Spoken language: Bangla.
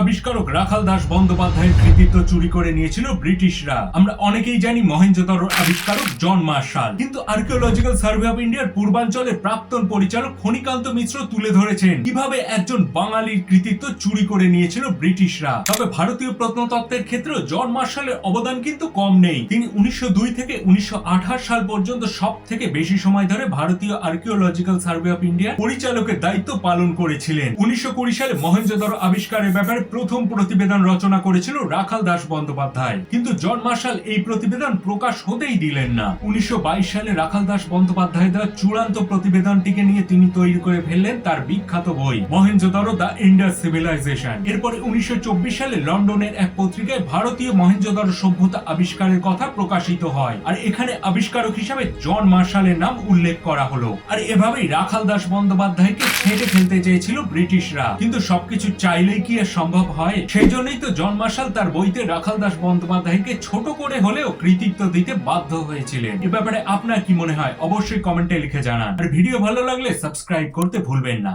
আবিষ্কারক রাখাল দাস বন্দ্যোপাধ্যায়ের কৃতিত্ব চুরি করে নিয়েছিল ব্রিটিশরা। আমরা অনেকেই জানি আবিষ্কারক জন মার্শাল। কিন্তু আর্কিওলজিক্যাল সার্ভে অফ ইন্ডিয়ার পূর্বাঞ্চলের প্রাক্তন পরিচালক খনিকান্ত মিশ্র তুলে ধরেছেন কীভাবে একজন বাঙালির কৃতিত্ব চুরি করে নিয়েছিল ব্রিটিশরা। তবে ভারতীয় প্রত্নতত্ত্বের ক্ষেত্রেও জন মার্শালের অবদান কিন্তু কম নেই। তিনি উনিশশো দুই থেকে উনিশশো আঠাশ সাল পর্যন্ত সব থেকে বেশি সময় ধরে ভারতীয় আর্কিওলজিক্যাল সার্ভে অফ ইন্ডিয়া পরিচালকের দায়িত্ব পালন করেছিলেন। উনিশশো কুড়ি সালে মহেঞ্জোদড়ো আবিষ্কারের ব্যাপারে প্রথম প্রতিবেদন রচনা করেছিল রাখাল দাস বন্দ্যোপাধ্যায়। কিন্তু জন মার্শাল এই প্রতিবেদন প্রকাশ হতেই দিলেন না। উনিশশো সালে রাখাল দাস বন্দ্যোপাধ্যায় দেওয়া চূড়ান্ত প্রতিবেদনটিকে নিয়ে তিনি তৈরি করে ফেললেন তার বিখ্যাত বই মহেঞ্জোদড়ো দ্য ইন্ডাস সিভিলাইজেশন। এরপরে উনিশশো সালে লন্ডনের এক পত্রিকায় ভারতীয় মহেঞ্জোদড়ো সভ্যতা আবিষ্কারের কথা প্রকাশিত হয়। আর এখানে আবিষ্কারক হিসাবে জন মার্শালের নাম উল্লেখ করা হলো। আর এভাবেই রাখাল দাস বন্দ্যোপাধ্যায়কে ছেড়ে ফেলতে চেয়েছিল ব্রিটিশরা। কিন্তু সবকিছু চাইলেই কি আর সম্ভব হয়? সেই জন্যই তো জন মার্শাল তার বইতে রাখাল দাস বন্দ্যোপাধ্যায়কে ছোট করে হলেও কৃতিত্ব দিতে বাধ্য হয়েছিলেন। এ ব্যাপারে আপনার কি মনে হয়? অবশ্যই কমেন্টে লিখে জানান। আর ভিডিও ভালো লাগলে সাবস্ক্রাইব করতে ভুলবেন না।